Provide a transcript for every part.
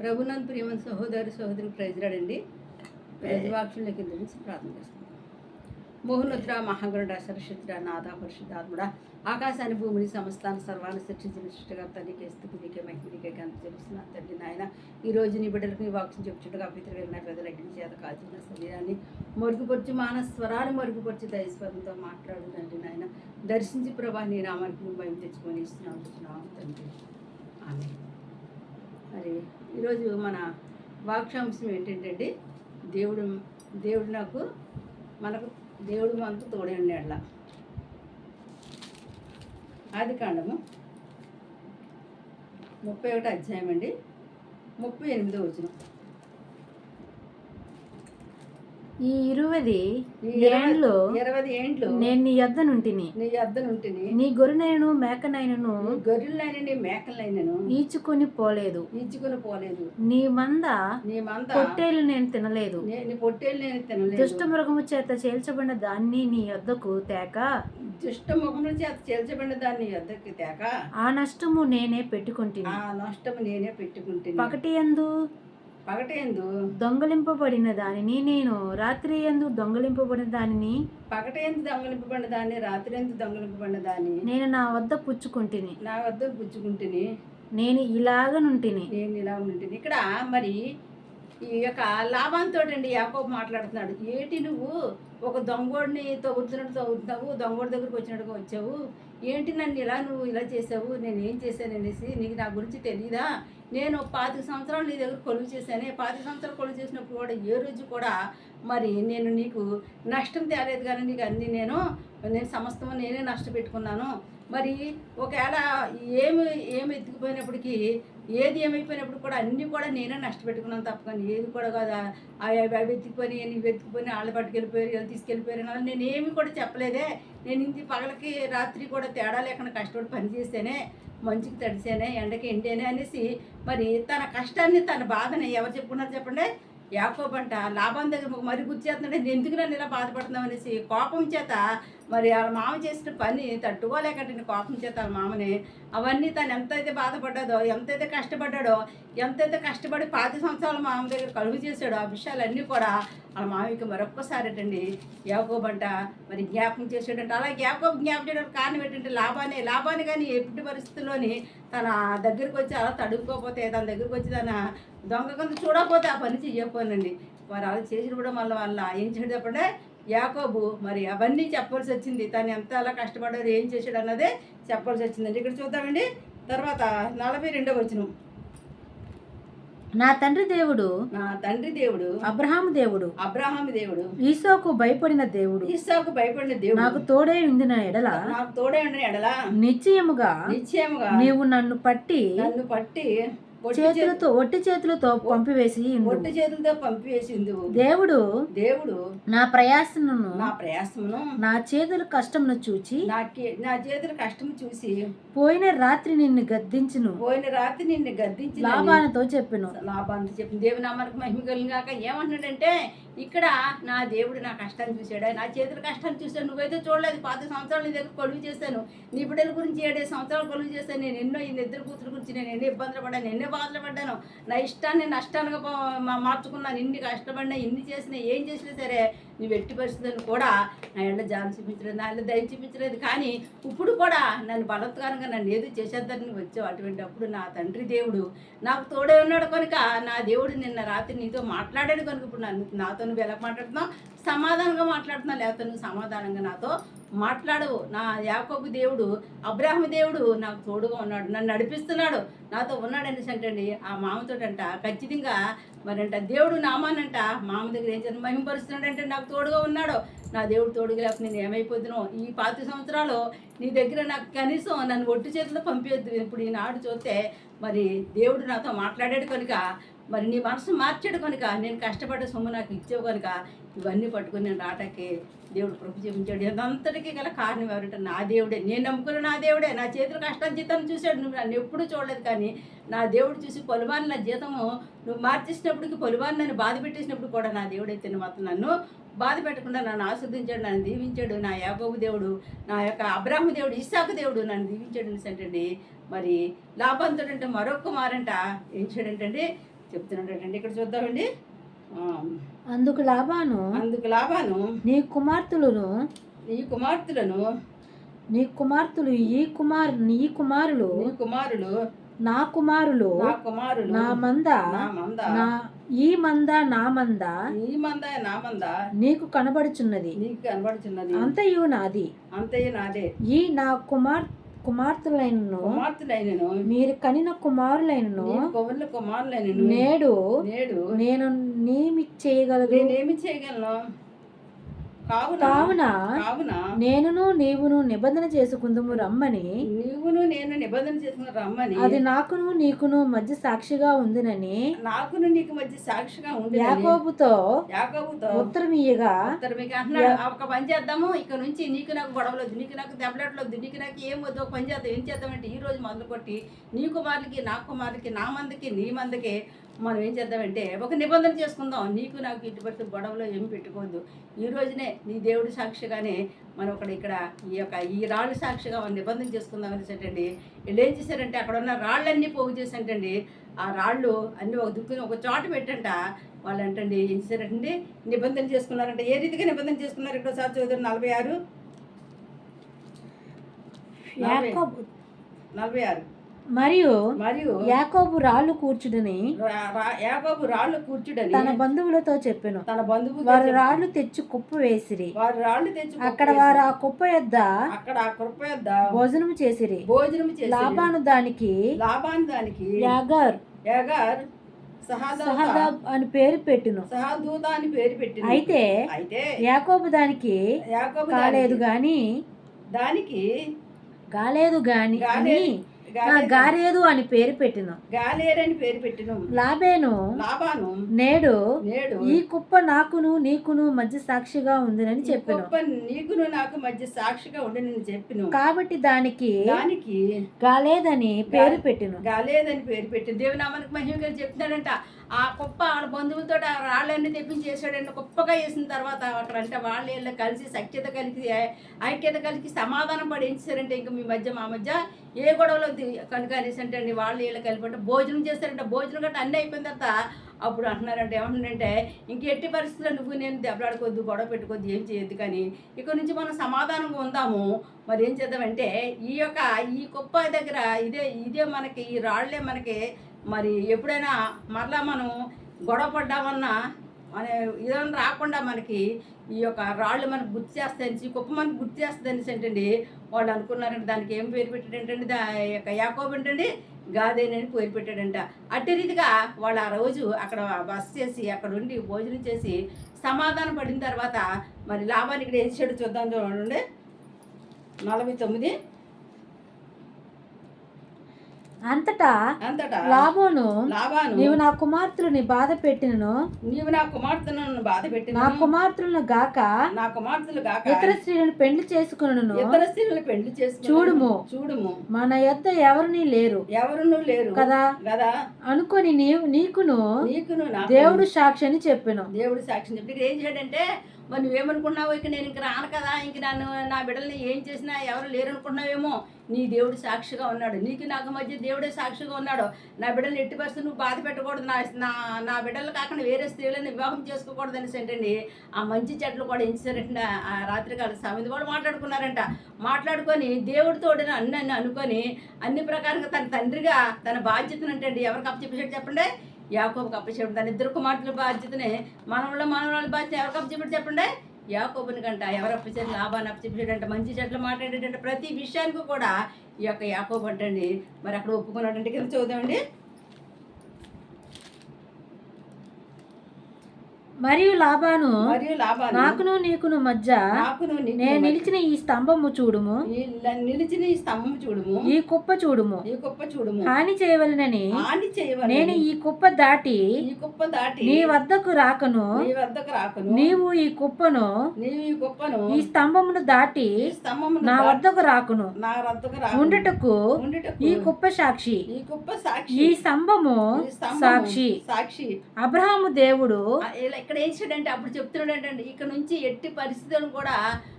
ప్రభునంద్ ప్రియమన్ సహోదరి సహోదరి ప్రైజ్లాడండి ప్రజవాక్షులకి నుంచి ప్రార్థన చేస్తున్నాం. మోహనుద్ర మహాగరుడ సరశుద్ర నాథ పరిశుద్ధాత్ముడ ఆకాశాన్ని భూమిని సమస్తాన్ని సర్వాన్ని సృష్టించిన సృష్టికర్త నీకే స్థితి నీకే మహిమ నీకే గంత తెలుస్తున్న తండ్రి నాయన ఈ రోజు నీ బిడ్డలకు నీ వాక్యం చెప్పుచుండగా పితృ పెద్దల అగ్ని చేత కాల్చిన శరీరాన్ని మరుగుపరిచి మాన స్వరాన్ని మరుగుపరిచి దయస్వరంతో మాట్లాడు తండ్రి నాయన. దర్శించి ప్రభా నీ నామానికి భయం తెచ్చుకొని ఇస్తున్నావు తండ్రి. ఆమె మరి ఈరోజు మన వాక్షాంశం ఏంటంటే దేవుడు దేవుడు నాకు మనకు దేవుడు మనకు తోడే ఉండేట్ల ఆది కాండము ముప్పై ఒకటి అధ్యాయం అండి ముప్పై ఎనిమిదో వచ్చిన ఈ ఇరువది ఏండ్లు ఇరవై ఏండ్లు నేను నీ యొద్ద నుంటిని. నీ అద్దనుంటిని నీ గొర్రెనైనను మేకనైనను గొర్రెలైనని మేకలైనను ఈచుకొని పోలేదు. ఈడ్చుకొని పోలేదు. నీ మంద నీ మంద పొట్టేలు నేను తినలేదు. నే- నీ పొట్టేలు నేను తినలేదు. దుష్ట మృగము చేత చేల్చబడిన దాన్ని నీ యొద్దకు తేక. దుష్ట ముఖముల చేత చేల్చబడిన దాన్ని ఎద్దకి తేక. ఆ నష్టము నేనే పెట్టుకుంటుని. ఆ నష్టం నేనే పెట్టుకుంటుంది పగటి ఎందు పగటేందు? దొంగలింపబడిన దానిని నేను రాత్రి ఎందు దొంగలింపబడిన దానిని పగటేందు దొంగలింపబడిన దాన్ని రాత్రి ఎందు దొంగలింపబడిన దాన్ని? నేను నా వద్ద పుచ్చుకుంటుని. నా వద్ద పుచ్చుకుంటుని? నేను ఇలాగనుంటిని నేను ఇలా ఉంటుంది ఇక్కడ మరి ఈ యొక్క లాభంతో అండి యాకోబు మాట్లాడుతున్నాడు. ఏంటి నువ్వు ఒక దొంగోడిని తవ్వుతున్నట్టు తవ్వుతున్నావు దొంగోడి దగ్గరికి వచ్చినట్టుగా వచ్చావు. ఏంటి నన్ను ఇలా నువ్వు ఇలా చేసావు? నేను ఏం చేశాను అనేసి నీకు నా గురించి తెలీదా? నేను పాతిక సంవత్సరాలు నీ దగ్గర కొలువు చేశానే. పాతిక సంవత్సరాలు కొలువు చేసినప్పుడు కూడా ఏ రోజు కూడా మరి నేను నీకు నష్టం తేలేదు కానీ నీకు అన్నీ నేను నేను సమస్తం నేనే నష్టపెట్టుకున్నాను. మరి ఒకవేళ ఏమి ఏమి ఎత్తుకుపోయినప్పటికీ ఏది ఏమైపోయినప్పుడు కూడా అన్నీ కూడా నేనే నష్టపెట్టుకున్నాను తప్ప కానీ ఏది కూడా కదా. అవి వెతుక్కుని అవి ఎత్తుకుపోయి నీవు ఎత్తుకుపోయి వాళ్ళు పట్టుకెళ్ళిపోయారు వీళ్ళు తీసుకెళ్ళిపోయారు అలా నేను కూడా చెప్పలేదే. నేను ఇంటి పగలకి రాత్రి కూడా తేడా లేకుండా కష్టపడి పనిచేస్తేనే మంచికి తడిసేనే ఎండకి ఎండేనే అనేసి మరి తన కష్టాన్ని తన బాధని ఎవరు చెప్పుకున్నారు చెప్పండి? యాకోబంట లాభం దగ్గర మరి గుర్చేస్తున్నాడు నేను ఎందుకు నన్ను ఇలా బాధపడుతున్నాం అనేసి కోపం చేత మరి వాళ్ళ మామ చేసిన పని తట్టుకోలేకటండి కోపం చేత వాళ్ళ మామని. అవన్నీ తను ఎంతైతే బాధపడ్డాదో ఎంతైతే కష్టపడ్డాడో ఎంతైతే కష్టపడి పాతి సంవత్సరాల మామ దగ్గర కలుగు చేశాడో ఆ విషయాలన్నీ కూడా వాళ్ళ మామయ్యకి మరొక్కసారటండి యాకోబంట మరి జ్ఞాపకం చేసేటంటే అలా జ్ఞాపకం జ్ఞాపకం చేయడానికి కారణం ఏంటంటే లాభాన్ని లాభాన్ని కానీ ఎట్టి పరిస్థితుల్లోని తన దగ్గరికి వచ్చి అలా తడుపుకోకపోతే తన దగ్గరికి వచ్చి తన దొంగ కొంత చూడకపోతే ఆ పని చెయ్యకపోనండి వారు అలా చేసినప్పుడు మళ్ళీ వాళ్ళ ఏం చేయడం చెప్పండి? యాకోబు మరి అవన్నీ చెప్పాల్సి వచ్చింది. తను ఎంత అలా కష్టపడ్డాడు ఏం చేశాడు అన్నదే చెప్పాల్సి వచ్చిందండి. ఇక్కడ చూద్దామండి. తర్వాత నలభై రెండో వచ్చిన నా తండ్రి దేవుడు నా తండ్రి దేవుడు అబ్రహాము దేవుడు అబ్రహాం దేవుడు ఈసోకు భయపడిన దేవుడు ఈసాకు భయపడిన దేవుడు నాకు తోడే ఉందిన ఎడల నాకు తోడే ఉండని ఎడలా నిశ్చయముగా నిశ్చయముగా నీవు నన్ను పట్టి నన్ను పట్టి చేతులతో ఒట్టి చేతులతో పంపివేసి. ఒట్టి చేతులతో పంపివేసింది దేవుడు దేవుడు నా ప్రయాసను నా ప్రయాసమును నా చేతుల కష్టమును చూచి నా నా చేతుల కష్టం చూసి పోయిన రాత్రి నిన్ను గద్దించును. పోయిన రాత్రి నిన్ను గద్దించి లాభాలతో చెప్పెను. లాభాన్ని చెప్పింది దేవుని నామానికి మహిమ కలిగాక ఏమంటున్నాడంటే ఇక్కడ నా దేవుడు నా కష్టాన్ని చూశాడు. నా చేతుల కష్టాన్ని చూశాడు. నువ్వైతే చూడలేదు పాత సంవత్సరాలు నీ దగ్గర కొలువు చేశాను. నీ బిడ్డల గురించి ఏడేడు సంవత్సరాలు కొలువు చేశాను. నేను ఎన్నో ఈ నిద్ర కూతురు గురించి నేను ఎన్నో ఇబ్బందులు పడ్డాను ఎన్నో బాధలు పడ్డాను నా ఇష్టాన్ని నష్టానికి మార్చుకున్నాను. ఇన్ని కష్టపడినా ఇన్ని చేసినా ఏం చేసినా సరే నువ్వు ఎట్టి పరిస్థితులను కూడా నా ఎండ జాన్ చూపించలేదు నా ఎండ దయ చూపించలేదు. కానీ ఇప్పుడు కూడా నన్ను బలత్కారంగా నన్ను ఏదో చేసేద్దని వచ్చావు. అటువంటి అప్పుడు నా తండ్రి దేవుడు నాకు తోడే ఉన్నాడు కనుక నా దేవుడు నిన్న రాత్రి నీతో మాట్లాడాడు కనుక ఇప్పుడు నన్ను నాతో నువ్వు ఎలా మాట్లాడుతున్నావు? సమాధానంగా మాట్లాడుతున్నావు. లేకపోతే నువ్వు సమాధానంగా నాతో మాట్లాడవు. నా యాకోబు దేవుడు అబ్రాహ్మ దేవుడు నాకు తోడుగా ఉన్నాడు. నన్ను నడిపిస్తున్నాడు. నాతో ఉన్నాడు అనేసి అండి ఆ మామతోటంట ఖచ్చితంగా మరంట దేవుడు నామానంట. మామ దగ్గర ఏం చేసిన మహింపరుస్తున్నాడంటే నాకు తోడుగా ఉన్నాడో. నా దేవుడు తోడుగా లేక నేను ఏమైపోతున్నావు ఈ పాతి సంవత్సరాలు నీ దగ్గర నాకు కనీసం నన్ను ఒట్టి చేతిలో పంపించద్దు ఇప్పుడు ఈనాడు చూస్తే మరి దేవుడు నాతో మాట్లాడాడు కనుక మరి నీ మనసు మార్చాడు కనుక నేను కష్టపడ్డ సొమ్ము నాకు ఇచ్చావు కనుక ఇవన్నీ పట్టుకుని నేను రావటానికి దేవుడు ప్రభు చూపించాడు. ఇదంతటికీ గల కారణం ఎవరంటే నా దేవుడే. నేను నమ్ముకున్న నా దేవుడే. నా చేతులు కష్టం జీతం చూశాడు. నువ్వు నన్ను ఎప్పుడూ చూడలేదు కానీ నా దేవుడు చూసి పొలివాన్ని నా జీతము నువ్వు మార్చేసినప్పటికి పొలివాని నన్ను బాధ పెట్టేసినప్పుడు కూడా నా దేవుడైతే మాత్రం నన్ను బాధ పెట్టకుండా నన్ను ఆస్వాదించాడు నన్ను దీవించాడు. నా యాగోబు దేవుడు నా యొక్క అబ్రాహ్మ దేవుడు ఇస్సాకు దేవుడు నన్ను దీవించాడు అంటే మరి లాభంతో అంటే మరొక మారంట ఏం చేయడంటే చెప్తున్నాడండి ఇక్కడ చూద్దామండి. అందుకు లాభాను అందుకు లాభాను. నీ కుమార్తెలను నీ కుమార్తెలను నీ కుమార్తెలు ఈ కుమార్ నీ కుమారులు కుమారులు నా కుమారులు నా కుమారులు నా మంద నా మంద నా ఈ మంద నా మంద నీ మంద నా మంద నీకు కనబడుచున్నది. నీకు కనబడుచున్నది. అంతయు నాది. అంతయ్య నాదే. ఈ నా కుమార్ కుమార్తెలైనను. కుమార్తెలైనను. మీరు కనిన కుమారులైనను. నీ కొవ్వుల కుమారులైనను. నేడు నేడు నేను నేమి చేయగలదు నేనేమి చేయగలను? కావున నేనును నీవును నిబంధన చేసుకుందుము రమ్మని. నీవును నేను నిబంధన చేసుకుని రమ్మని. అది నాకును నీకును మధ్య సాక్షిగా ఉందినని. నాకును నీకు మధ్య సాక్షిగా ఉండి యాకోబుతో యాకోబుతో ఉత్తరం ఇయ్యగా ఉత్తరం మీకు అంటున్నాడు "ఆ ఒక పని చేద్దాము ఇక నుంచి నీకు నాకు గొడవలొద్దు నీకు నాకు దెబ్బలాట్లొద్దు నీకు నాకు ఏం వద్దు ఒక పని చేద్దాం ఏం చేద్దామంటే ఈ రోజు మందు కొట్టి నీ కుమారులకి నా కుమారులకి నా మందకి నీ మందకి మనం ఏం చేద్దామంటే ఒక నిబంధన చేసుకుందాం. నీకు నాకు ఇటువంటి గొడవలో ఏమి పెట్టుకోవద్దు. ఈ రోజునే నీ దేవుడి సాక్షిగానే మనం ఒకటి ఇక్కడ ఈ యొక్క ఈ రాళ్ళు సాక్షిగా మనం నిబంధన చేసుకుందాం అనేసంటండి. వీళ్ళు ఏం చేశారంటే అక్కడ ఉన్న రాళ్ళన్నీ పోగు చేసంటండి ఆ రాళ్ళు అన్నీ ఒక దుక్కుని ఒక చోట పెట్టంట. వాళ్ళు అంటండి ఏం చేశారంటే నిబంధన చేసుకున్నారంట. ఏ రీతిగా నిబంధన చేసుకున్నారు? ఇక్కడ సార్ చదువు నలభై ఆరు? నలభై ఆరు. మరియు మరియు యాకోబు రాళ్ళు కూర్చుడని యాకోబు రాళ్ళు కూర్చుడని తన బంధువులతో చెప్పెను. తన బంధువు వారు రాళ్ళు తెచ్చి కుప్ప వేసిరి. వారు రాళ్ళు తెచ్చి అక్కడ వారు ఆ కుప్ప యొద్ద అక్కడ ఆ కృప యొద్ద భోజనం చేసిరి. భోజనం చేసి లాభాను దానికి లాభాన్ని దానికి యాగర్. యాగార్ అని పేరు పెట్టును. సహాదూత అని పేరు పెట్టింది. అయితే అయితే యాకోబు దానికి యాకోబు కాలేదు గాని దానికి కాలేదు గాని గారేదు అని పేరు పెట్టిను. గాలేరని పేరు పెట్టిన. లాభేను. లాభాను. నేడు నేడు. ఈ కుప్ప నాకును నీకును మధ్య సాక్షిగా ఉందినని చెప్పెను. నీకును నాకు మధ్య సాక్షిగా ఉండి నేను చెప్పిన. కాబట్టి దానికి దానికి గాలేదని పేరు పెట్టిను. గాలేదని పేరు పెట్టి దేవునామానికి మహిమ గారు చెప్తున్నాడంట. ఆ కుప్ప వాళ్ళ బంధువులతో ఆ రాళ్ళన్నీ తెప్పించేసాడంట కుప్పగా వేసిన తర్వాత అక్కడ అంటే వాళ్ళు వీళ్ళు కలిసి సఖ్యత కలిసి ఐక్యత కలిసి సమాధానం పడి ఏం ఇంక ఇంకా మీ మధ్య మా మధ్య ఏ గొడవలో కనుక అనేసి అంటే అండి వాళ్ళు వీళ్ళు కలిపి అంటే భోజనం చేస్తారంటే భోజనం గట్రా అన్నీ అయిపోయిన తర్వాత అప్పుడు అంటున్నారంటే ఏమంటుందంటే ఇంక ఎట్టి పరిస్థితుల్లో నువ్వు నేను దెబ్బలాడుకోవద్దు గొడవ పెట్టుకోవద్దు ఏం చేయొద్దు కానీ ఇక్కడ నుంచి మనం సమాధానంగా ఉందాము. మరి ఏం చేద్దామంటే ఈ యొక్క ఈ కుప్ప దగ్గర ఇదే ఇదే మనకి ఈ రాళ్ళే మనకి మరి ఎప్పుడైనా మరలా మనం గొడవ పడ్డామన్నా మన ఇదన్నా రాకుండా మనకి ఈ యొక్క రాళ్ళు మనకు గుర్తు చేస్తాయని ఈ కుప్ప మనకు గుర్తు చేస్తుంది ఏంటండి? వాళ్ళు అనుకున్నారంటే దానికి ఏం పేరు పెట్టాడు ఏంటంటే దా యొక్క యాకోబు ఏంటండి గాదేనని పేరు పెట్టాడంట. అట్టి రీతిగా వాళ్ళు ఆ రోజు అక్కడ బస్ చేసి అక్కడ ఉండి భోజనం చేసి సమాధానం పడిన తర్వాత మరి లాభాన్ని ఇక్కడ ఏం చేయడం చూద్దాం చూడండి. నలభై తొమ్మిది అంతటా అంతటా? లాభోను? నీవు నా కుమార్తెలని బాధ పెట్టినను? నీవు నా కుమార్తెను బాధ పెట్టిన నా కుమార్తెలను గాక నా కుమార్తెలు కాక ఇతర స్త్రీలను పెళ్ళి చేసుకును ఇద్దరు స్త్రీలను పెళ్ళి చేసుకుని చూడుము. చూడుము. మన యొద్ద ఎవరిని లేరు. ఎవరును లేరు. కదా? కదా? అనుకొని నీవు నీకును నీకును నాకు దేవుడు సాక్షి అని చెప్పాను. దేవుడు సాక్షి చెప్పి ఏం చేయడంటే మరి నువ్వేమనుకున్నావు ఇక నేను ఇంక రాను కదా ఇంక నన్ను నా బిడ్డల్ని ఏం చేసినా ఎవరు లేరు అనుకున్నావేమో నీ దేవుడు సాక్షిగా ఉన్నాడు. నీకు నాకు మధ్య దేవుడే సాక్షిగా ఉన్నాడు. నా బిడ్డల్ని ఎట్టి పరిస్థితి నువ్వు బాధ పెట్టకూడదు. నా నా నా బిడ్డలు కాకుండా వేరే స్త్రీలను వివాహం చేసుకోకూడదు అనేసి ఏంటండి ఆ మంచి చెట్లు కూడా ఎంచారంట ఆ రాత్రికాల సమయం కూడా మాట్లాడుకున్నారంట. మాట్లాడుకొని దేవుడితో అన్ని అన్ని అనుకొని అన్ని ప్రకారంగా తన తండ్రిగా తన బాధ్యతను అంటే ఎవరికి అప్పచెప్పేసాడు చెప్పండి? యాకోబుకి అప్పచెప్పండి. దాని ఇద్దరు కుమార్తెల బాధ్యతనే మనవుల మనవరాల బాధ్యత ఎవరికి అప్పచెప్పాడు చెప్పండి? యాకోబుని కంట ఎవరు అప్పచెప్పి లాభాన్ని అంటే. మంచి చెట్లు మాట్లాడేటంటే ప్రతి విషయానికి కూడా ఈ యొక్క యాకోబు అంటండి. మరి అక్కడ ఒప్పుకున్నాడంటే కింద చూద్దామండి మరియు లాభాను మరియు లాభాన్ని నాకును నీకును మధ్య నాకును నేను నిలిచిన ఈ స్తంభము చూడుము. నిలిచిన ఈ స్తంభం చూడుము. ఈ కుప్ప చూడుము. ఈ కుప్ప చూడుము. హాని చేయవలనని హాని చేయవని నేను ఈ కుప్ప దాటి ఈ కుప్ప దాటి నీ వద్దకు రాకను. నీ వద్దకు రాకును. నీవు ఈ కుప్పను నీవు ఈ కుప్పను ఈ స్తంభమును దాటి ఈ స్తంభమును నా వద్దకు రాకును. నా వద్దకు రాకును. ఉండుటకు ఈ కుప్ప సాక్షి. ఈ కుప్ప సాక్షి. స్తంభము ఈ స్తంభము సాక్షి. సాక్షి. అబ్రహాము దేవుడు ఎక్కడ ఇలా ఇక్కడ అప్పుడు చెప్తున్నాడంటే ఇక్కడ నుంచి ఎట్టి పరిస్థితులను కూడా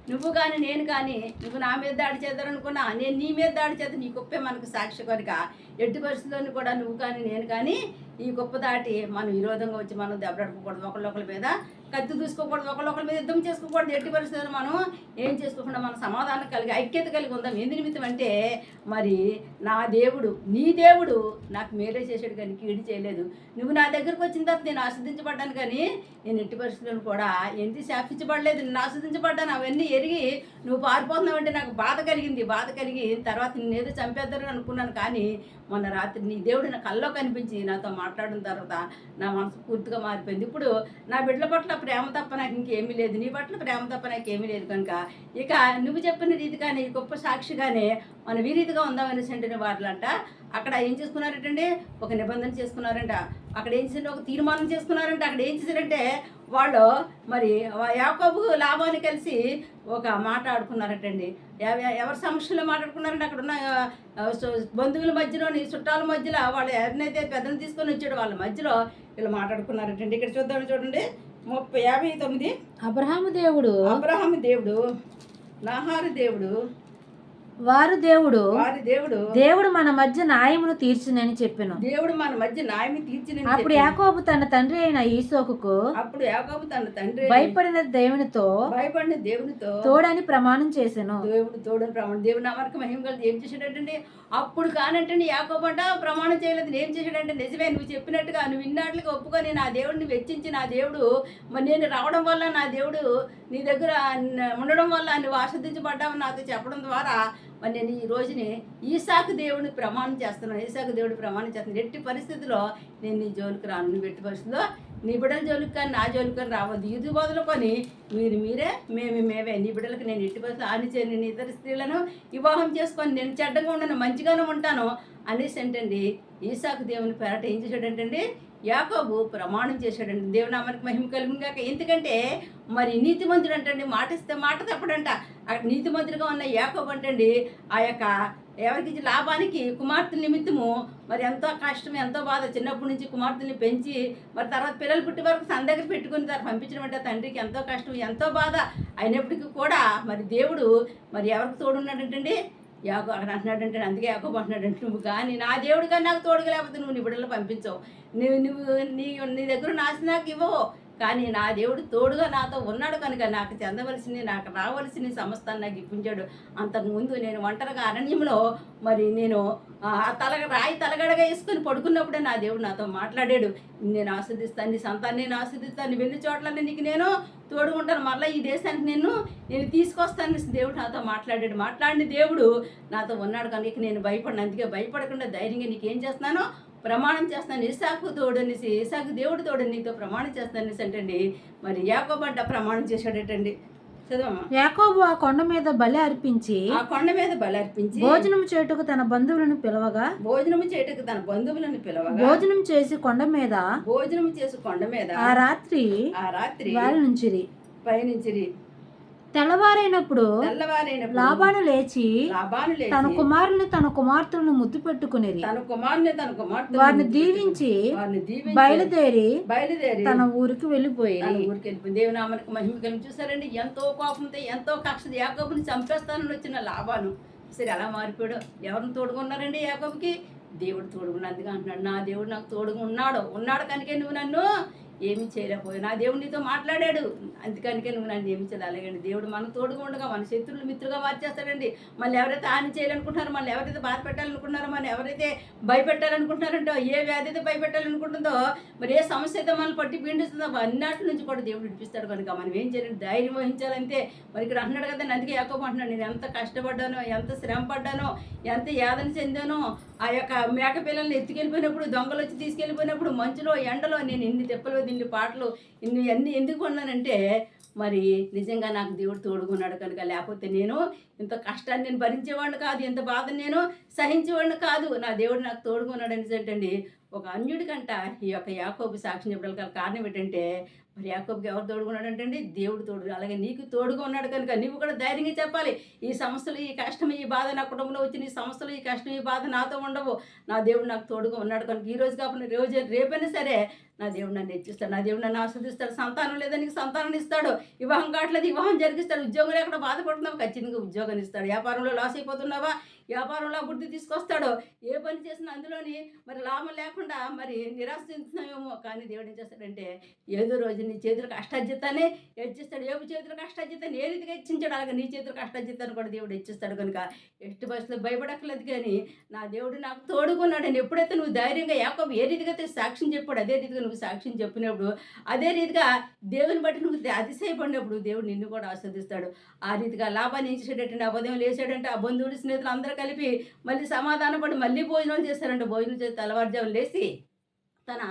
నువ్వు కానీ నేను కానీ నువ్వు నా మీద దాడి చేద్దారనుకున్నా నేను నీ మీద దాడి చేద్దాం నీ కుప్పే మనకు సాక్షి కనుక ఎట్టి పరిస్థితులను కూడా నువ్వు కానీ నేను కానీ ఈ గొప్ప దాటి మనం విరోధంగా వచ్చి మనం దెబ్బలాడుకోకూడదు ఒకళ్ళొకరి మీద. కత్తి దూసుకోకూడదు ఒకళ్ళొకరి మీద యుద్ధం చేసుకోకూడదు ఎట్టి పరిస్థితుల్లో మనం ఏం చేసుకోకుండా మనం సమాధానం కలిగి ఐక్యత కలిగి ఉందాం. ఎందు నిమిత్తం అంటే మరి నా దేవుడు నీ దేవుడు నాకు మేలే చేశాడు కానీ కీడు చేయలేదు. నువ్వు నా దగ్గరకు వచ్చిన తర్వాత నేను ఆస్వాదించబడ్డాను కానీ నేను ఎట్టి పరిస్థితులను కూడా ఎందుకు శాపించబడలేదు నేను ఆస్వాదించబడ్డాను అవన్నీ ఎరిగి నువ్వు పారిపోతున్నావు అంటే నాకు బాధ కలిగింది బాధ కలిగి తర్వాత నేనేదో చంపేద్దారని అనుకున్నాను కానీ మొన్న రాత్రి నీ దేవుడు నా కల్లో కనిపించి నాతో మాట్లాడిన తర్వాత నా మనసు పూర్తిగా మారిపోయింది. ఇప్పుడు నా బిడ్డల పట్ల ప్రేమ తప్ప నాకు ఇంకేమీ లేదు. నీ పట్ల ప్రేమ తప్ప నాకు ఏమీ లేదు కనుక ఇక నువ్వు చెప్పిన రీతిగానే గొప్ప సాక్షిగానే మన వీరీతిగా ఉందామనేసి అంటే వాళ్ళంట అక్కడ ఏం చేసుకున్నారంటే ఒక నిబంధన చేసుకున్నారంట. అక్కడ ఏం చేసిన ఒక తీర్మానం చేసుకున్నారంట. అక్కడ ఏం చేశారంటే వాళ్ళు మరి యాకోబు లాభాన్ని కలిసి ఒక మాట ఆడుకున్నారటండి. ఎవ- ఎవరి సమక్షంలో మాట్లాడుకున్నారంటే అక్కడ ఉన్న బంధువుల మధ్యలోని చుట్టాల మధ్యలో వాళ్ళు ఎవరినైతే పెద్దలు తీసుకొని వచ్చాడో వాళ్ళ మధ్యలో వీళ్ళు మాట్లాడుకున్నారటండి. ఇక్కడ చూద్దాం చూడండి. ముప్పై యాభై తొమ్మిది. అబ్రహాము దేవుడు. అబ్రహాం దేవుడు నాహారు దేవుడు వారు దేవుడు వారి దేవుడు దేవుడు మన మధ్య న్యాయమును తీర్చునని చెప్పెను. దేవుడు మన మధ్య న్యాయం తీర్చిన అప్పుడు యాకోబు తన తండ్రి అయిన ఈసోకుకు అప్పుడు యాకోబు తన తండ్రి భయపడిన దేవునితో భయపడిన దేవునితో తోడని ప్రమాణం చేసెను. దేవుడు తోడని ప్రమాణం దేవుడు నామరికి మహిమ కలిసి ఏం చేశాడంటే అప్పుడు కానంటే యాకోబంట ప్రమాణం చేయలేదు ఏం చేశాడంటే నిజమే నువ్వు చెప్పినట్టుగా నువ్వు విన్నట్లుగా ఒప్పుకొని నా దేవుడిని వెచ్చించి నా దేవుడు మరి నేను రావడం వల్ల నా దేవుడు నీ దగ్గర న- ఉండడం వల్ల నువ్వు ఆస్వాదించబడ్డావు నాతో చెప్పడం ద్వారా మరి నేను ఈ రోజుని ఈసాకు దేవుడిని ప్రమాణం చేస్తున్నాను. ఈసాకు దేవుడు ప్రమాణం చేస్తున్నాను ఎట్టి పరిస్థితిలో నేను నీ జోలికి రాను. నువ్వు ఎట్టి పరిస్థితిలో నీ బిడ్డల జోలికి కానీ నా జోలికి కానీ రావద్దు. ఇది వదులుకొని మీరు మీరే మేము మేమే. నీ బిడ్డలకు నేను ఎట్టి పరిస్థితులు ఆని చేయను. నేను ఇతర స్త్రీలను వివాహం చేసుకొని నేను చెడ్డగా ఉండను మంచిగానే ఉంటాను అనేసి ఏంటండి ఈసాకు దేవుని పేరట ఏం చేశాడంటండి యాకోబు ప్రమాణం చేశాడండి. దేవుని మహిమ కలిగిన కాక ఎందుకంటే మరి నీతిమంతుడు అంటండి మాట ఇస్తే మాట తప్పడంట. నీతిమంతుడిగా ఉన్న యాకోబు అంటండి ఆ యొక్క ఎవరికి లాభానికి కుమార్తె నిమిత్తము మరి ఎంతో కష్టం ఎంతో బాధ. చిన్నప్పటి నుంచి కుమార్తెని పెంచి మరి తర్వాత పిల్లలు పుట్టి వరకు తన దగ్గర పెట్టుకుని తర్వాత పంపించడం అంటే తండ్రికి ఎంతో కష్టం ఎంతో బాధ. అయినప్పటికీ కూడా మరి దేవుడు మరి ఎవరికి తోడున్నాడంటండి? యాకో అక్కడ అంటున్నాడంటే అందుకే యాకోబు అంటున్నాడంటే నువ్వు కానీ నా దేవుడు కానీ నాకు తోడుగా లేకపోతే నువ్వు నీ బిడ్డలు పంపించవు. నువ్వు నువ్వు నీ నీ దగ్గర నాశనాకు నాకు ఇవ్వవు. కానీ నా దేవుడు తోడుగా నాతో ఉన్నాడు కనుక నాకు చెందవలసింది నాకు రావలసింది సమస్తాన్ని నాకు ఇప్పించాడు. అంతకుముందు నేను ఒంటరిగా అరణ్యంలో మరి నేను ఆ తలగ రాయి తలగడగా వేసుకొని పడుకున్నప్పుడే నా దేవుడు నాతో మాట్లాడాడు. నేను ఆస్వాదిస్తాను నీ సంతాన్ని నేను ఆస్వాదిస్తాను వెళ్ళి చోట్ల నీకు నేను తోడుకుంటాను మళ్ళీ ఈ దేశానికి నేను నేను తీసుకొస్తాను దేవుడు నాతో మాట్లాడాడు. మాట్లాడిన దేవుడు నాతో ఉన్నాడు కనుక నేను భయపడిన అందుకే భయపడకుండా ధైర్యంగా నీకేం చేస్తున్నానో ప్రమాణం చేస్తాను ఇసాకు తోడు అనేసి ఇసాకు దేవుడు తోడు నీతో ప్రమాణం చేస్తాను అనేసి మరి యాకోబంట ప్రమాణం చేశాడటండి. యాకోబు ఆ కొండ మీద బలి అర్పించి ఆ కొండ మీద బలర్పించి భోజనం చేటుకు తన బంధువులను పిలవగా భోజనము చేయటకు తన బంధువులను పిలవగా భోజనం చేసి కొండ మీద భోజనం చేసి కొండ మీద ఆ రాత్రి ఆ రాత్రి వారి నుంచిరి. పయనించిరి తెల్లవారైనప్పుడు లాభాను లేచి లాభాను తన కుమారుని తన కుమార్తెలను ముద్దు పెట్టుకునేది. తన కుమారుని తన కుమార్తె వారిని దీవించి బయలుదేరి బయలుదేరి తన ఊరికి వెళ్ళిపోయి తన ఊరికి వెళ్ళిపోయింది దేవునామానికి మహిమ కలిగి చూసారండి ఎంతో కోపంతో ఎంతో కక్ష యాకోబుని చంపేస్తానని వచ్చిన లాభాలు సరే అలా మారిపోయాడు. ఎవరిని తోడుకున్నారండి యాకోబుకి? దేవుడు తోడుకున్నందుకు అంటున్నాడు. నా దేవుడు నాకు తోడుగా ఉన్నాడు. ఉన్నాడు కనుకే నువ్వు నన్ను ఏమి చేయలేకపోయినా. నా దేవుడు నీతో మాట్లాడాడు. అందుకనికే నువ్వు నన్ను నియమించాలి. అలాగండి దేవుడు మన తోడుగా ఉండగా మన శత్రువులు మిత్రుగా మార్చేస్తాడండి. మళ్ళీ ఎవరైతే హాని చేయాలనుకుంటున్నారో మళ్ళీ ఎవరైతే బాధ పెట్టాలనుకుంటున్నారో మనం ఎవరైతే భయపెట్టాలనుకుంటున్నారంటో ఏ వ్యాధి అయితే భయపెట్టాలనుకుంటుందో మరి ఏ సమస్య అయితే మనల్ని పట్టి పీడిస్తుందో అన్నిటి నుంచి కూడా దేవుడు విడిపిస్తాడు కనుక మనం ఏం చేయాలి ధైర్యం వహించాలంటే మరి ఇక్కడ అంటున్నాడు కదా అందుకే యాకోబు అంటున్నాడు నేను ఎంత కష్టపడ్డానో ఎంత శ్రమ పడ్డానో ఎంత యాదన చెందానో ఆ యొక్క మేక పిల్లల్ని ఎత్తుకెళ్ళిపోయినప్పుడు దొంగలు వచ్చి తీసుకెళ్ళిపోయినప్పుడు మంచులో ఎండలో నేను ఇన్ని తెప్పలు ఇన్ని పాటలు ఇన్ని అన్ని ఎందుకు కొన్నానంటే మరి నిజంగా నాకు దేవుడు తోడుకున్నాడు కనుక లేకపోతే నేను ఇంత కష్టాన్ని నేను భరించేవాడిని కాదు ఇంత బాధను నేను సహించేవాడిని కాదు. నా దేవుడు నాకు తోడుకున్నాడు అనేసి ఏంటండి ఒక అన్యుడికంట ఈ యొక్క యాకోబు సాక్ష్యం చెప్పడానికి కారణం ఏంటంటే మరి యాకోబ్కి ఎవరు తోడుగా అండి దేవుడు తోడు అలాగే నీకు తోడుగా ఉన్నాడు కనుక నీవు కూడా ధైర్యంగా చెప్పాలి. ఈ సమస్యలు ఈ కష్టం ఈ బాధ నా కుటుంబంలో వచ్చిన ఈ సమస్యలు ఈ కష్టం ఈ బాధ నాతో ఉండవు. నా దేవుడు నాకు తోడుగా ఉన్నాడు కనుక ఈ రోజు కాకుండా రోజు రేపైనా సరే నా దేవుడు నన్ను హెచ్చిస్తాడు నా దేవుడు నన్ను ఆస్వాదిస్తాడు సంతానం లేదా నీకు సంతానం ఇస్తాడు వివాహం కావట్లేదు వివాహం జరిగిస్తాడు ఉద్యోగం లేకుండా బాధపడుతున్నావు? ఖచ్చితంగా ఉద్యోగం ఇస్తాడు. వ్యాపారంలో లాస్ అయిపోతున్నావా? వ్యాపారంలో అభివృద్ధి తీసుకొస్తాడు? ఏ పని చేసినా అందులోని మరి లాభం లేకుండా మరి నిరాశ కానీ దేవుడు ఏం చేస్తాడంటే ఏదో రోజు నీ చేతులకు అష్టాజితాన్ని హెచ్చిస్తాడు. ఏపు చేతులకు అష్టాజితాన్ని ఏ రీతిగా హెచ్చించాడు అలాగే నీ చేతులకు అష్టాజితాన్ని కూడా దేవుడు హెచ్చిస్తాడు కనుక ఎట్టి బస్సులో భయపడక్కర్లేదు కానీ నా దేవుడు నాకు తోడుకున్నాడని ఎప్పుడైతే నువ్వు ధైర్యంగా యాకోబు ఏ రీతిగా అయితే సాక్ష్యం చెప్పాడు అదే రీతిగా నువ్వు సాక్ష్యం చెప్పినప్పుడు అదే రీతిగా దేవుని బట్టి నువ్వు అతిశయపడినప్పుడు దేవుడు నిన్ను కూడా ఆస్వాదిస్తాడు. ఆ రీతిగా లాభాన్ని ఇచ్చేటట్టు ఆ ఉదయం లేచాడంటే ఆ బంధువులు స్నేహితులు అందరూ కలిపి మళ్ళీ సమాధానం పడి మళ్ళీ భోజనం చేస్తారంటే. భోజనం చేసి తెల్లవారుజాము లేచి తన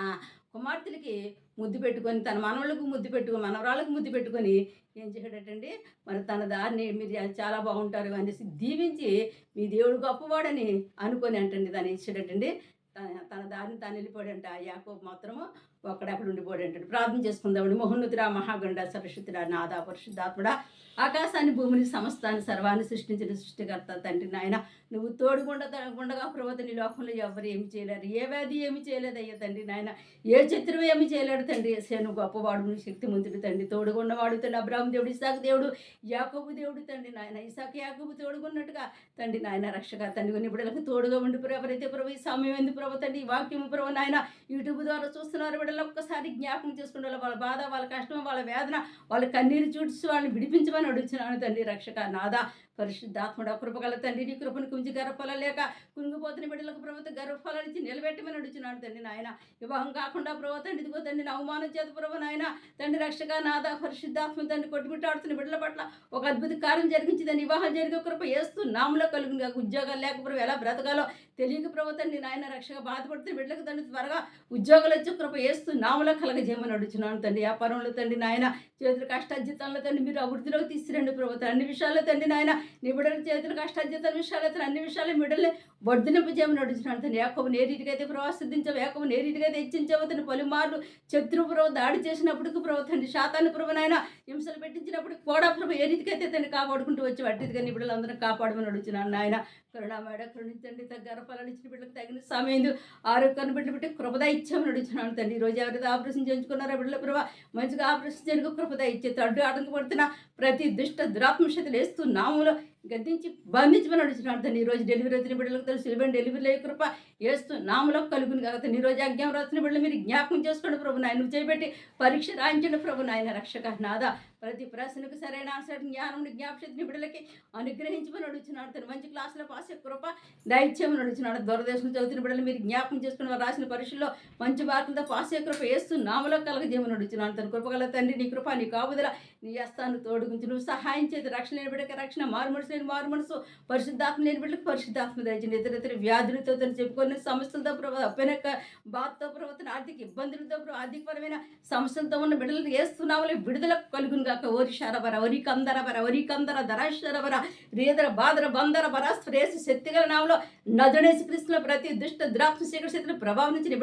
కుమార్తెలకి ముద్దు పెట్టుకొని తన మనవళ్ళకు ముద్దు పెట్టుకొని మనవరాళ్ళకు ముద్దు పెట్టుకొని ఏం చేశాడటండి మరి తన దారిని మీరు చాలా బాగుంటారు అనేసి దీవించి మీ దేవుడు గొప్పవాడని అనుకొని అంటండి. దాన్ని ఇచ్చాడటండి తన తన దారిని తాను వెళ్ళిపోయాడంట ఆ యాకోబు మాత్రము. ఒకడప్పుడు ఉండిపోడు అంటాడు. ప్రార్థన చేసుకుందామని మహోన్నతుడా మహాగండ సరస్వతుడా నాదా పరిశుద్ధాత్ముడా ఆకాశాన్ని భూమిని సమస్తాన్ని సర్వాన్ని సృష్టించిన సృష్టికర్త తండ్రి నాయన. నువ్వు తోడుగుండ గుండగా ప్రభుత్వ నీ లోకంలో ఎవరు ఏమి చేయలేరు. ఏ వ్యాధి ఏమి చేయలేదు అయ్యా తండ్రి నాయన. ఏ చిత్రం ఏమి చేయలేడు తండ్రి. సేను నువ్వు గొప్పవాడు శక్తి శక్తిమంతుడు తండ్రి. తోడుగున్నవాడు తండ్రి. అబ్రాహ్మ దేవుడు ఇసాకు దేవుడు యాకబు దేవుడు తండ్రి నాయన. ఇసాకు యాకబు తోడుగున్నట్టుగా తండ్రి నాయన రక్షక తండ్రి. కొన్ని బిడ్డలకు తోడుగా ఉండి ప్రభు. ఎవరైతే ప్రభు ఈ సమయం ఎందుకు ప్రభు తండ్రి? ఈ వాక్యం ప్రభు నాయన. యూట్యూబ్ ద్వారా చూస్తున్నారు బిడ్డలు ఒక్కసారి జ్ఞాపకం చేసుకుంటే వాళ్ళ బాధ వాళ్ళ కష్టం వాళ్ళ వేదన వాళ్ళ కన్నీరు చూసి వాళ్ళని విడిపించమని అడుగుతున్నాను తండ్రి రక్షక నాదా పరిశుద్ధాత్ముడ కృపగల తండ్రి నీ కృపను కుంజి గర్భఫల లేక కుంగిపోతున్న బిడ్డలకు ప్రభుత్వ గర్భఫలాన్ని ఇచ్చి నిలబెట్టమని అడుగుతున్నాడు తండ్రి నాయన. వివాహం కాకుండా ప్రభు తండ్రి ఇదిగో తండ్రి అవమానం చేత ప్రభు నాయన తండ్రి రక్షక నాద పరిశుద్ధాత్మ తండ్రి కొట్టుమిట్టాడుతున్న బిడ్డల పట్ల ఒక అద్భుత కార్యం జరిగించిందని వివాహం జరిగే కృప వేస్తూ నామలో కలుగుని కాక ఉద్యోగాలు లేకపోతే ఎలా బ్రతకాలో తెలియక ప్రభు తండ్రి నాయన రక్షక బాధపడుతున్న బిడ్డలకు తండ్రి త్వరగా ఉద్యోగాలు వచ్చి కృప వేస్తూ నామలో కలగజేయమని అడుగుతున్నాను తండ్రి. వ్యాపారంలో తండ్రి నాయన చేతులు కష్టార్జితంలో తండ్రి మీరు అభివృద్ధిలోకి తీసుకురండి ప్రభుత్వం అన్ని విషయాల్లో తండ్రి నాయన నిబిడల చేతులు కష్టార్జిత విషయాలు అతను అన్ని విషయాలు మిడిల్ వర్ధనింపు చేయమని అడుగుతున్నాను తండ్రి యాకోబు ఏ రీతిగా అయితే ఏకము యాకోబు ఏ రీతిగా హెచ్చించావు పలుమార్లు శత్రు ప్రభు దాడి చేసినప్పటికి ప్రభు తండ్రి శాతాన్ని ప్రభు నాయన హింసలు పెట్టించినప్పుడు కూడా ప్రభు ఏ రీతికైతే తను కాపాడుకుంటూ వచ్చి వట్టిదిగా కానీ బిడ్డలందరూ కాపాడమని అడుగుతున్నాను నాయన. కరుణామేడ కరుణించండి తగ్గర ఫలాన్ని ఇచ్చిన బిడ్డలకు తగిన సమయం ఆరోగ్యాన్ని బిడ్డ పెట్టి కృపద ఇచ్చామని అడుగుతున్నాను తండ్రి. ఈరోజు రోజు ఎవరైతే ఆపరేషన్ చేయించుకున్నారో బిడ్డల ప్రభావ మంచిగా ఆపరేషన్ చేయడానికి కృపద ఇచ్చే అడ్డు ఆటంకపడుతున్న ప్రతి దుష్ట దురాత్మశతలు వేస్తూ నామంలో గద్దించి బంధించమని అడుగుతున్నాడు. తండ్రి డెలివరీ వచ్చిన బిడ్డలకు తెలుసు. సిలిబన్ డెలివరీ అయ్యే కృప వేస్తూ నామలో కలుగుని కాక ఈ రోజు అజ్ఞానం రాసిన బిడ్డలు మీరు జ్ఞాపకం చేసుకోండి ప్రభు నాయన. నువ్వు చేయబెట్టి పరీక్ష రాయించండి ప్రభు నాయన. రక్షక నాదా ప్రతి ప్రశ్నకు సరైన ఆన్సర్ జ్ఞానం జ్ఞాపశక్తిని బిడ్డలకి అనుగ్రహించమని అడుగుతున్నాడు తను మంచి క్లాసులో పాస్ కృప దయచేయమని అడుగుతున్నాడు దూరదేశం చదువుతున్న బిడ్డలు మీరు జ్ఞాపకం చేసుకుని రాసిన పరీక్షల్లో మంచి మార్కులతో పాస్ కృప వేస్తూ నామలో కలగజేయమని అడుగుతున్నాడు తన కృపగల తండ్రి నీ కృప నీ కాపుదల నీ అస్తాను తోడుగుంచు నువ్వు సహాయం చేతి రక్షణ లేని బిడ్డకి రక్షణ మారు మనసు లేని మారు మనసు పరిశుద్ధాత్మ లేని బిడ్డలకు పరిశుద్ధాత్మ దయచండి ఇతర ఇతర వ్యాధులతో తను చెప్పుకునే సమస్యలతో ప్రభావ అప్పనక బాధతో ప్రభుత్వం ఆర్థిక ఇబ్బందులతో ఆర్థికపరమైన సమస్యలతో ఉన్న బిడ్డలను వేస్తున్నామని విడుదల కలుగును గాక ఓరి శరబర ఒరి కందర బర ఒరి కందర ధరాశరబర రేదర బాదర బందర బర స్ప్రేసి శక్తిగల నామలో నదుడేసి కృష్ణ ప్రతి దుష్ట ద్రాక్ష శేఖర శక్తుల ప్రభావం నుంచి నీ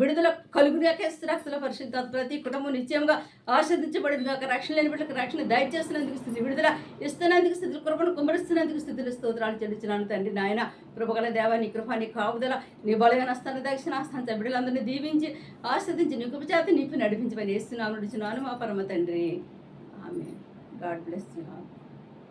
విడుదల కలుగుగాక రక్తుల పరిశుద్ధ ప్రతి కుటుంబం నిత్యంగా ఆస్వాదించబడింది కాక రక్షణ లేని బిడ్డలకు రక్షణ దయచేస్తున్నందుకు స్థితి విడుదల ఇస్తున్నందుకు స్థితులు కృపను కుమరిస్తున్నందుకు స్థితులు స్తోత్రాలు చెల్లించినాను తండ్రి నాయన. కృపగల దేవ నీ కృప నీ కాపుదల నీ బలమైన స్థాన దక్షిణ స్థాన బిడ్డలందరినీ దీవించి ఆస్వాదించి నీ కృపచేత నీకు నడిపించమని వేస్తున్నాను నడుచున్నాను మా పరమ తండ్రి. आमीन। God bless you all